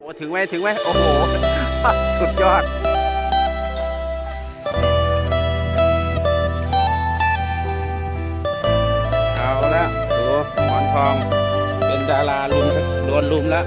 โอ้ถึงไหมถึงไหมโอ้โห สุดยอดเอาละดูหมอนทอง เป็นดาราลุมโดนลุมแล้ว